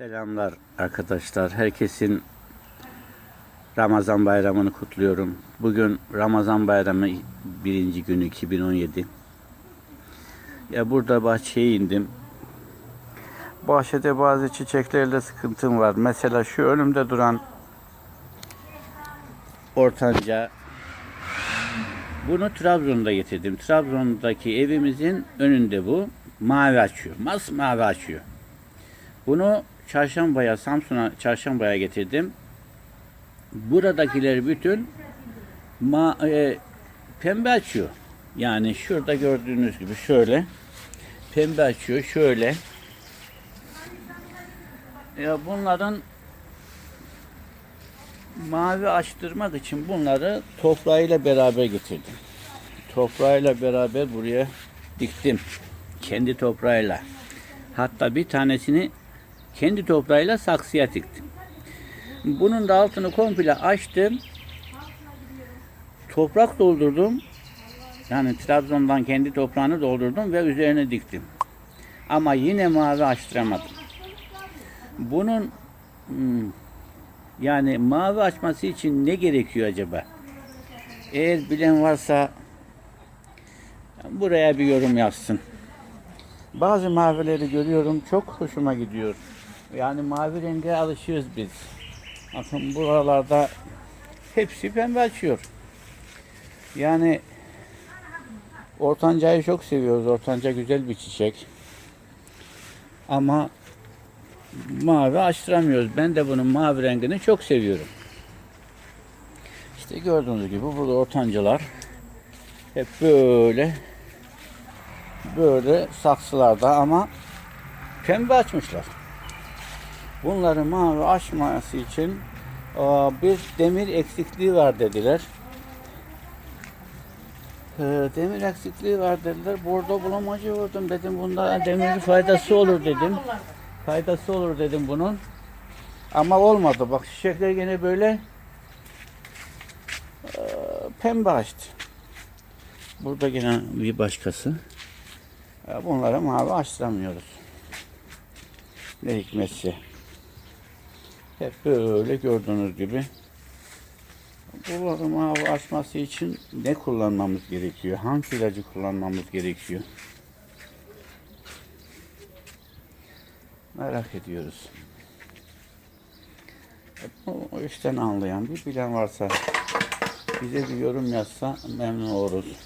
Selamlar arkadaşlar. Herkesin Ramazan bayramını kutluyorum. Bugün Ramazan bayramı birinci günü 2017. Ya burada bahçeye indim. Bahçede bazı çiçeklerle sıkıntım var. Mesela şu önümde duran ortanca bunu Trabzon'da getirdim. Trabzon'daki evimizin önünde bu. Mavi açıyor. Masmavi açıyor. Bunu Çarşamba'ya, Samsun'a Çarşamba'ya getirdim. Buradakiler bütün ma e, pembe açıyor. Yani şurada gördüğünüz gibi şöyle pembe açıyor. Şöyle. Ya bunların mavi açtırmak için bunları toprağıyla beraber getirdim. Toprağıyla beraber buraya diktim. Kendi toprağıyla. Hatta bir tanesini kendi toprağıyla saksıya diktim. Bunun da altını komple açtım. Toprak doldurdum. Yani Trabzon'dan kendi toprağını doldurdum ve üzerine diktim. Ama yine mavi açtıramadım. Bunun hmm, yani mavi açması için ne gerekiyor acaba? Eğer bilen varsa buraya bir yorum yazsın. Bazı mavileri görüyorum çok hoşuma gidiyor. Yani mavi renge alışıyoruz biz. Bakın buralarda hepsi pembe açıyor. Yani ortancayı çok seviyoruz. Ortanca güzel bir çiçek. Ama mavi açtıramıyoruz. Ben de bunun mavi rengini çok seviyorum. İşte gördüğünüz gibi burada ortancalar hep böyle böyle saksılarda ama pembe açmışlar. Bunları mavi açması için e, bir demir eksikliği var dediler. E, Demir eksikliği var dediler. Bordo bulamacı vurdum dedim. Bunda demir faydası olur dedim. Faydası olur dedim bunun. Ama olmadı. Bak çiçekler gene böyle e, pembe açtı. Burada gene bir başkası. Bunları mavi açtıramıyoruz. Ne hikmetse. Hep böyle gördüğünüz gibi. Bunları mavi açması için ne kullanmamız gerekiyor? Hangi ilacı kullanmamız gerekiyor? Merak ediyoruz. E, Bu işten anlayan bir bilen varsa bize bir yorum yazsa memnun oluruz.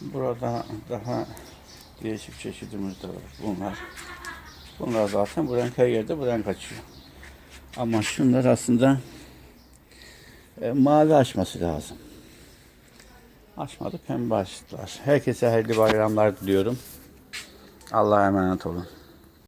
Burada daha değişik çeşidimiz de var. Bunlar. Bunlar zaten bu renk her yerde bu renk açıyor. Ama şunlar aslında e, mavi açması lazım. Açmadı pembe açtılar. Herkese hayırlı bayramlar diliyorum. Allah'a emanet olun.